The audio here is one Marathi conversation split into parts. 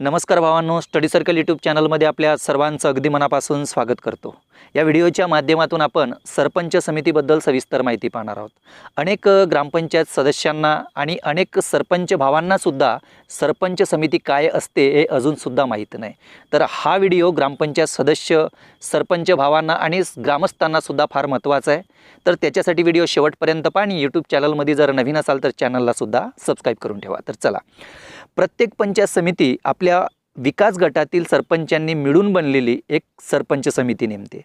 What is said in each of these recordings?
नमस्कार भावांनो स्टडी सर्कल यूट्यूब चॅनलमध्ये आपल्या सर्वांचं अगदी मनापासून स्वागत करतो. या व्हिडिओच्या माध्यमातून आपण सरपंच समितीबद्दल सविस्तर माहिती पाहणार आहोत. अनेक ग्रामपंचायत सदस्यांना आणि अनेक सरपंच भावांनासुद्धा सरपंच समिती काय असते हे अजूनसुद्धा माहीत नाही. तर हा व्हिडिओ ग्रामपंचायत सदस्य सरपंच भावांना आणि ग्रामस्थांनासुद्धा फार महत्त्वाचा आहे. तर त्याच्यासाठी व्हिडिओ शेवटपर्यंत पाहा आणि यूट्यूब चॅनलमध्ये जर नवीन असाल तर चॅनललासुद्धा सबस्क्राईब करून ठेवा. तर चला. प्रत्येक पंचायत समिती आपल्या विकास गटातील सरपंचांनी मिळून बनलेली एक सरपंच समिती नेमते.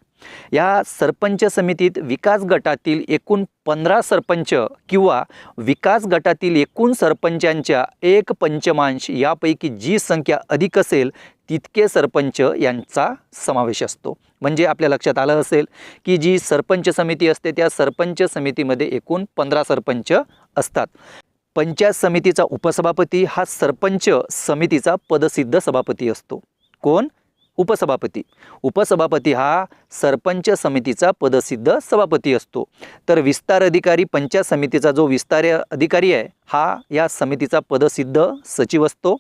या सरपंच समितीत विकास गटातील एकूण पंधरा सरपंच किंवा विकास गटातील एकूण सरपंचांच्या एक पंचमांश यापैकी जी संख्या अधिक असेल तितके सरपंच यांचा समावेश असतो. म्हणजे आपल्या लक्षात आलं असेल की जी सरपंच समिती असते त्या सरपंच समितीमध्ये एकूण पंधरा सरपंच असतात. पंचायत समितीचा उपसभापती हा सरपंच समितीचा पदसिद्ध सभापती असतो. कोण? उपसभापती. उपसभापती हा सरपंच समितीचा पदसिद्ध सभापती असतो. तर विस्तार अधिकारी पंचायत समितीचा जो विस्तार अधिकारी आहे हा या समितीचा पदसिद्ध सचिव असतो.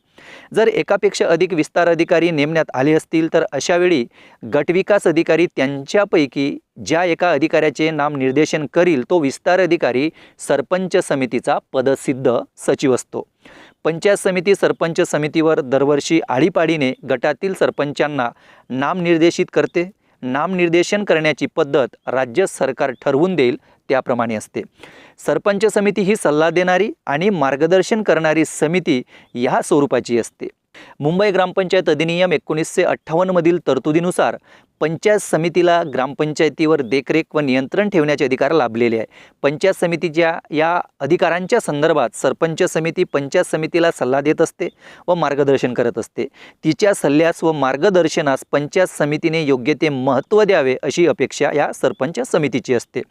जर एकापेक्षा अधिक विस्तार अधिकारी नेमण्यात आले असतील तर अशावेळी गटविकास अधिकारी त्यांच्यापैकी ज्या एका अधिकाऱ्याचे नाम निर्देशन करील तो विस्तार अधिकारी सरपंच समितीचा पदसिद्ध सचिव असतो. पंचायत समिती सरपंच समितीवर दरवर्षी आळीपाळीने गटातील सरपंचांना नामनिर्देशित करते. नामनिर्देशन करण्याची पद्धत राज्य सरकार ठरवून देईल त्याप्रमाणे असते. सरपंच समिती ही सल्ला देणारी आणि मार्गदर्शन करणारी समिती ह्या स्वरूपाची असते. मुंबई ग्रामपंचायत अधिनियम एकोणीसशे अठ्ठावन्नमधील तरतुदीनुसार पंचायत समितीला ग्रामपंचायतीवर देखरेख व नियंत्रण ठेवण्याचे अधिकार लाभलेले आहे पंचायत समितीच्या या अधिकारांच्या संदर्भात सरपंच समिती पंचायत समितीला सल्ला देत असते व मार्गदर्शन करत असते. तिच्या सल्ल्यास व मार्गदर्शनास पंचायत समितीने योग्य ते महत्त्व द्यावे अशी अपेक्षा या सरपंच समितीची असते.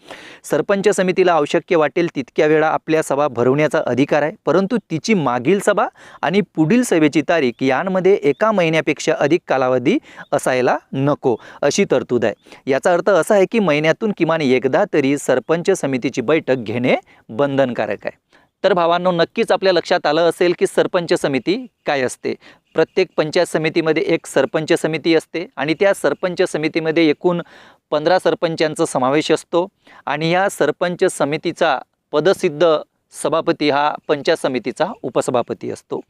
सरपंच समितीला आवश्यक वाटेल तितक्या वेळा आपल्या सभा भरवण्याचा अधिकार आहे परंतु तिची मागील सभा आणि पुढील सभेची तारीख यांमध्ये एका महिन्यापेक्षा अधिक कालावधी असायला नको. अशी तरतूद आहे. याचा अर्थ असा आहे की महिन्यातून किमान एकदा तरी सरपंच समितीची बैठक घेणे बंधनकारक आहे. तर भावांनो नक्कीच आपल्या लक्षात आलं असेल की सरपंच समिती काय असते. प्रत्येक पंचायत समितीमध्ये एक सरपंच समिती असते आणि त्या सरपंच समितीमध्ये एकूण पंधरा सरपंचांचा समावेश असतो आणि या सरपंच समितीचा पदसिद्ध सभापती हा पंचायत समितीचा उपसभापती असतो.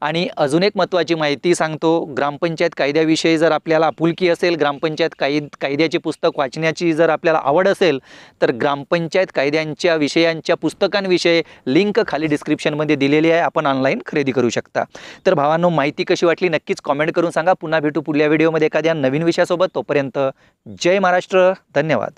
आणि अजून एक महत्त्वाची माहिती सांगतो ग्रामपंचायत कायद्याविषयी जर आपल्याला आपुलकी असेल ग्रामपंचायत कायद कायद्याचे पुस्तक वाचण्याची जर आपल्याला आवड असेल तर ग्रामपंचायत कायद्यांच्या विषयांच्या पुस्तकांविषयी लिंक खाली डिस्क्रिप्शनमध्ये दिलेली आहे आपण ऑनलाईन खरेदी करू शकता. तर भावांनो माहिती कशी वाटली नक्कीच कॉमेंट करून सांगा. पुन्हा भेटू पुढल्या व्हिडिओमध्ये एखाद्या नवीन विषयासोबत. तोपर्यंत जय महाराष्ट्र. धन्यवाद.